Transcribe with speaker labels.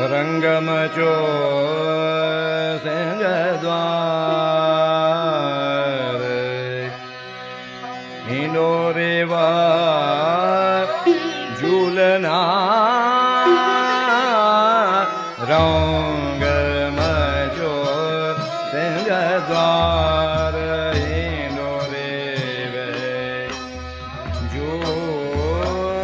Speaker 1: रङ्गमचो सिंहद्वार हिनो रेवा झूलना रङ्गमचो सिंहद्वार हिनो रेव झूलना